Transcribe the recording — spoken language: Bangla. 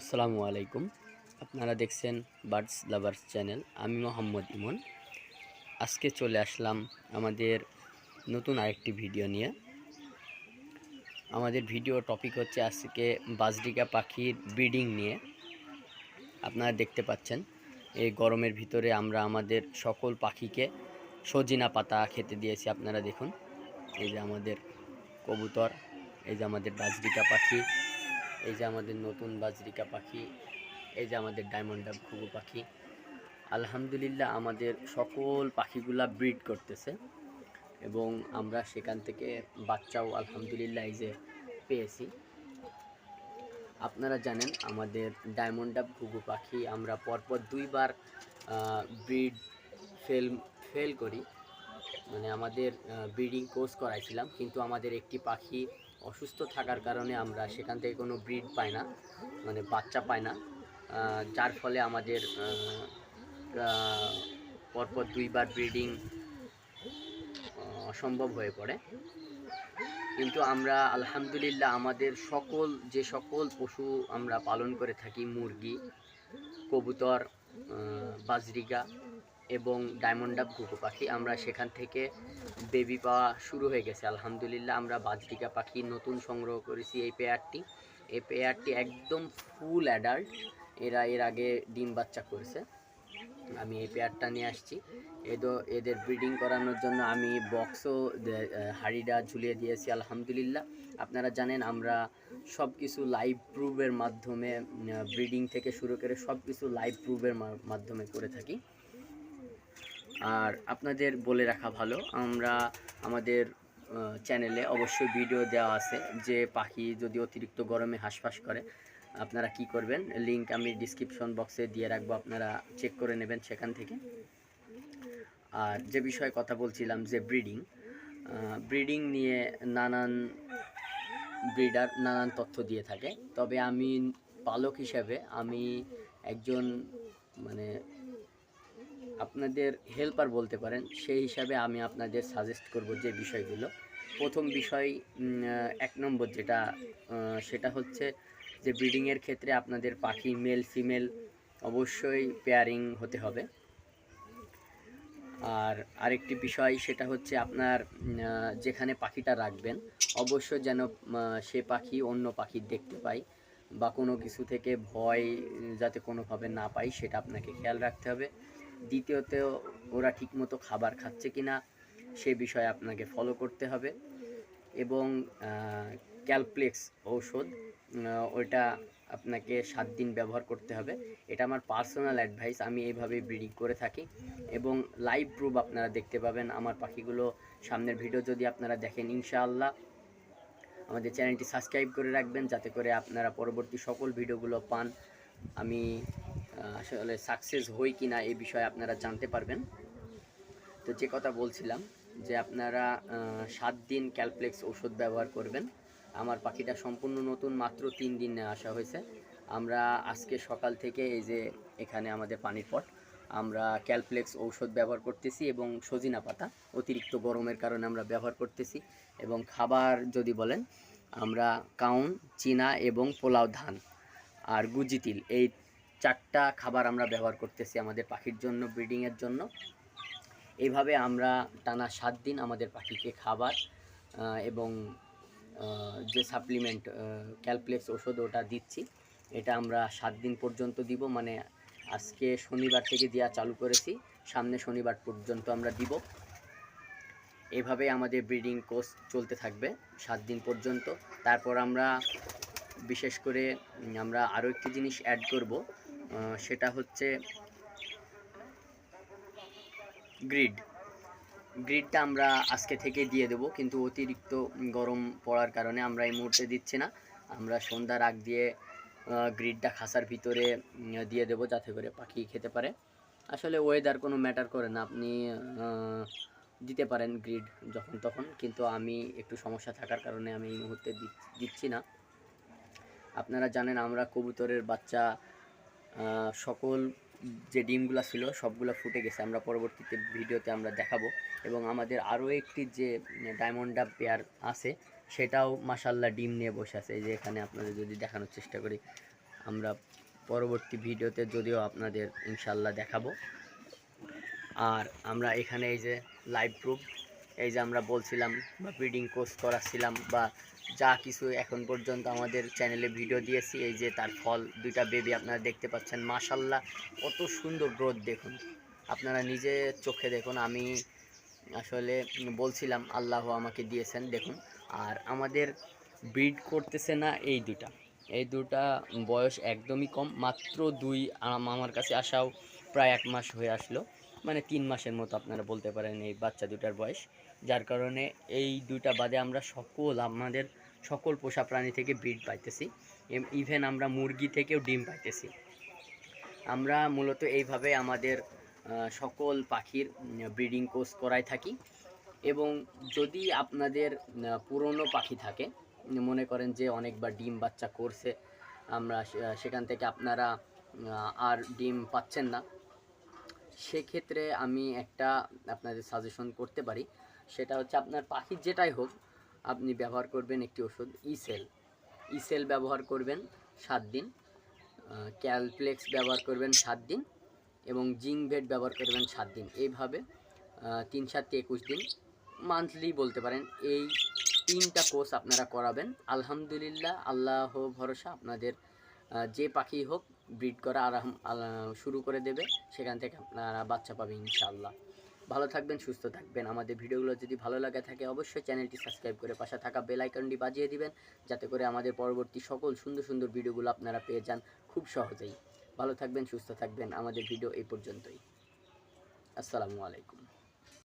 আসসালামু আলাইকুম। আপনারা দেখছেন বার্ডস লাভার্স চ্যানেল। আমি মোহাম্মদ ইমন। আজকে চলে আসলাম আমাদের নতুন আরেকটি ভিডিও নিয়ে। আমাদের ভিডিও টপিক হচ্ছে আজকে বাজরিকা পাখির ব্রিডিং নিয়ে। আপনারা দেখতে পাচ্ছেন, এই গরমের ভিতরে আমরা আমাদের সকল পাখিকে সজিনা পাতা খেতে দিয়েছি, আপনারা দেখুন। এই যে আমাদের কবুতর, এই যে আমাদের বাজরিকা পাখি। এই যে আমাদের নতুন বাজরিকা পাখি, এই যে আমাদের ডায়মন্ড ডাব ঘুঘু পাখি। আলহামদুলিল্লাহ আমাদের সকল পাখিগুলা ব্রিড করতেছে এবং আমরা সেখান থেকে বাচ্চাও আলহামদুলিল্লাহ এই যে পেয়েছি। আপনারা জানেন আমাদের ডায়মন্ড ডাব ঘুঘু পাখি আমরা পরপর দুইবার ব্রিড ফেল ফেল করি। মানে আমাদের ব্রিডিং কোর্স করাইছিলাম, কিন্তু আমাদের একটি পাখি অসুস্থ থাকার কারণে আমরা সেখান থেকে কোনো ব্রিড পাই না মানে বাচ্চা পাই না। যার ফলে আমাদের পরপর দুইবার ব্রিডিং অসম্ভব হয়ে পড়ে। কিন্তু আমরা আলহামদুলিল্লাহ আমাদের সকল যে সকল পশু আমরা পালন করে থাকি মুরগি কবুতর আহ, বাজরিগা এবং ডায়মন্ড ডাব ঘুঘু পাখি। আমরা সেখান থেকে বেবি পাওয়া শুরু হয়ে গেছে, আলহামদুলিল্লাহ। আমরা বাজরিকা পাখি নতুন সংগ্রহ করেছি এই পেয়ারটি। এই পেয়ারটি একদম ফুল অ্যাডাল্ট। এরা এর আগে ডিম বাচ্চা করেছে। আমি এই পেয়ারটা নিয়ে আসছি। এদো, এদের ব্রিডিং করানোর জন্য আমি বক্সও হাড়িটা ঝুলিয়ে দিয়েছি, আলহামদুলিল্লাহ। আপনারা জানেন, আমরা সব কিছু লাইভ প্রুভের মাধ্যমে ব্রিডিং থেকে শুরু করে সব কিছু লাইভ প্রুভের মাধ্যমে করে থাকি। আর আপনাদের বলে রাখা ভালো। আমরা আমাদের চ্যানেলে অবশ্যই ভিডিও দেওয়া আছে যে পাখি যদি অতিরিক্ত গরমে হাঁসফাঁস করে, আপনারা কি করবেন? লিংক আমি ডিসক্রিপশন বক্সে দিয়ে রাখব, আপনারা চেক করে নেবেন সেখান থেকে। আর যে বিষয়ে কথা বলছিলাম যে ব্রিডিং ব্রিডিং নিয়ে নানান ব্রিডার নানান তথ্য দিয়ে থাকে। তবে আমি পালক হিসাবে আমি একজন মানে আপনাদের হেল্পার বলতে পারেন, সেই হিসাবে আমি আপনাদের সাজেস্ট করব যে বিষয়গুলো। প্রথম বিষয় এক নম্বর যেটা সেটা হচ্ছে যে ব্রিডিংয়ের ক্ষেত্রে আপনাদের পাখি মেল ফিমেল অবশ্যই পেয়ারিং হতে হবে। আর আরেকটি বিষয়, সেটা হচ্ছে আপনার যেখানে পাখিটা রাখবেন, অবশ্যই যেন সে পাখি অন্য পাখি দেখতে পায় বা কোনো কিছু থেকে ভয় যাতে কোনোভাবে না পাই সেটা আপনাকে খেয়াল রাখতে হবে। দ্বিতীয়ত ওরা ঠিকমতো খাবার খাচ্ছে কি না সে বিষয়ে আপনাকে ফলো করতে হবে এবং ক্যালপ্লেক্স ঔষধ ওইটা আপনাকে সাত দিন ব্যবহার করতে হবে। এটা আমার পার্সোনাল অ্যাডভাইস আমি এইভাবেই ব্রিডিং করে থাকি এবং লাইভ প্রুফ আপনারা দেখতে পাবেন আমার পাখিগুলো সামনের ভিডিও যদি আপনারা দেখেন, ইনশাআল্লাহ। আমাদের চ্যানেলটি সাবস্ক্রাইব করে রাখবেন, যাতে করে আপনারা পরবর্তী সকল ভিডিওগুলো পান। আমি আসলে সাকসেস হই কি না এই বিষয়ে আপনারা জানতে পারবেন। তো যে কথা বলছিলাম যে আপনারা সাত দিন ক্যালপ্লেক্স ওষুধ ব্যবহার করবেন। আমার পাখিটা সম্পূর্ণ নতুন, মাত্র তিন দিন আসা হয়েছে। আমরা আজকে সকাল থেকে এই যে এখানে আমাদের পানির পট, আমরা ক্যালপ্লেক্স ঔষধ ব্যবহার করতেছি এবং সজিনা পাতা, অতিরিক্ত গরমের কারণে আমরা ব্যবহার করতেছি এবং খাবার যদি বলেন, আমরা কাউন, চীনা এবং পোলাও ধান আর গুজি তিল এই চারটা খাবার আমরা ব্যবহার করতেছি আমাদের পাখির জন্য ব্রিডিংয়ের জন্য। এইভাবে আমরা টানা সাত দিন আমাদের পাখিকে খাবার এবং যে সাপ্লিমেন্ট ক্যালপ্লেক্স ওষুধ ওটা দিচ্ছি, এটা আমরা সাত দিন পর্যন্ত দিব। মানে আজকে শনিবার থেকে দেওয়া চালু করেছি, সামনে শনিবার পর্যন্ত আমরা দিব। এভাবে আমাদের ব্রিডিং কোর্স চলতে থাকবে সাত দিন পর্যন্ত। তারপর আমরা বিশেষ করে আমরা আরও একটি জিনিস অ্যাড করব সেটা হচ্ছে গ্রিড গ্রিডটা আমরা আজকে থেকে দিয়ে দেবো, কিন্তু অতিরিক্ত গরম পড়ার কারণে আমরা এই মুহূর্তে দিচ্ছি না। আমরা সন্ধ্যার আগ দিয়ে গ্রিডটা খাসার ভিতরে দিয়ে দেবো যাতে করে পাখি খেতে পারে। আসলে ওয়েদার কোনো ম্যাটার করে না, আপনি দিতে পারেন গ্রিড যখন তখন, কিন্তু আমি একটু সমস্যা থাকার কারণে আমি এই মুহূর্তে দিচ- দিচ্ছি না। আপনারা জানেন আমরা কবুতরের বাচ্চা সকল যে ডিমগুলো ছিল, সবগুলো ফুটে গেছে। আমরা পরবর্তীতে ভিডিওতে আমরা দেখাবো। এবং আমাদের আরও একটি যে ডায়মন্ড ডাব পেয়ার আছে, সেটাও মাসাল্লাহ ডিম নিয়ে বসে আছে। এই যে এখানে আপনাদের যদি দেখানোর চেষ্টা করি, আমরা পরবর্তী ভিডিওতে যদিও আপনাদের ইনশাল্লাহ দেখাবো। আর আমরা এখানে এই যে লাইভ প্রুফ এই যে আমরা বলছিলাম বা ব্রিডিং কোর্স করাচ্ছিলাম বা যা কিছু এখন পর্যন্ত আমাদের চ্যানেলে ভিডিও দিয়েছি, এই যে তার ফল, দুইটা বেবি আপনারা দেখতে পাচ্ছেন, মাশাল্লাহ, কত সুন্দর গ্রোথ দেখুন। আপনারা নিজে চোখে দেখুন, আমি আসলে বলছিলাম, আল্লাহ আমাকে দিয়েছেন, দেখুন। আর আমাদের ব্রিড করতেছে না এই দুটা এই দুটা বয়স একদমই কম, মাত্র দুই, আম- আমার কাছে আসাও প্রায় এক মাস হয়ে আসলো। মানে তিন মাসের মতো আপনারা বলতে পারেন এই বাচ্চা দুটার বয়স। যার কারণে এই দুইটা বাদে আমরা সকল আমাদের সকল পোষা প্রাণী থেকে ব্রিড পাইতেছি। ইভেন আমরা মুরগি থেকেও ডিম পাইতেছি। আমরা মূলত এইভাবে আমাদের সকল পাখির ব্রিডিং কোর্স করাই থাকি। এবং যদি আপনাদের পুরনো পাখি থাকে, মনে করেন যে অনেকবার ডিম বাচ্চা করছে, আমরা সেখান থেকে আপনারা আর ডিম পাচ্ছেন না, সেক্ষেত্রে আমি একটা আপনাদের সাজেশন করতে পারি। সেটা হচ্ছে আপনার পাখির যেটাই হোক আপনি ব্যবহার করবেন একটি ওষুধ ইসেল ইসেল ব্যবহার করবেন সাত দিন ক্যালপ্লেক্স ব্যবহার করবেন সাত দিন এবং জিঙ্কভেট ব্যবহার করবেন সাত দিন। এইভাবে তিন সাতটি একুশ দিন মান্থলি বলতে পারেন। এই তিনটা কোর্স আপনারা করাবেন। আলহামদুলিল্লাহ, আল্লাহ ভরসা, আপনাদের যে পাখি হোক ব্রিড করা আরাম শুরু করে দেবে। সেখান থেকে আপনারা বাচ্চা পাবেন ইনশাআল্লাহ। ভালো থাকবেন, সুস্থ থাকবেন। আমাদের ভিডিওগুলো যদি ভালো লাগে থাকে, অবশ্যই চ্যানেলটি সাবস্ক্রাইব করে পাশে থাকা বেল আইকনটি বাজিয়ে দিবেন, যাতে করে আমাদের পরবর্তী সকল সুন্দর সুন্দর ভিডিওগুলো আপনারা পেয়ে যান খুব সহজেই। ভালো থাকবেন, সুস্থ থাকবেন। আমাদের ভিডিও এই পর্যন্তই। আসসালামু আলাইকুম।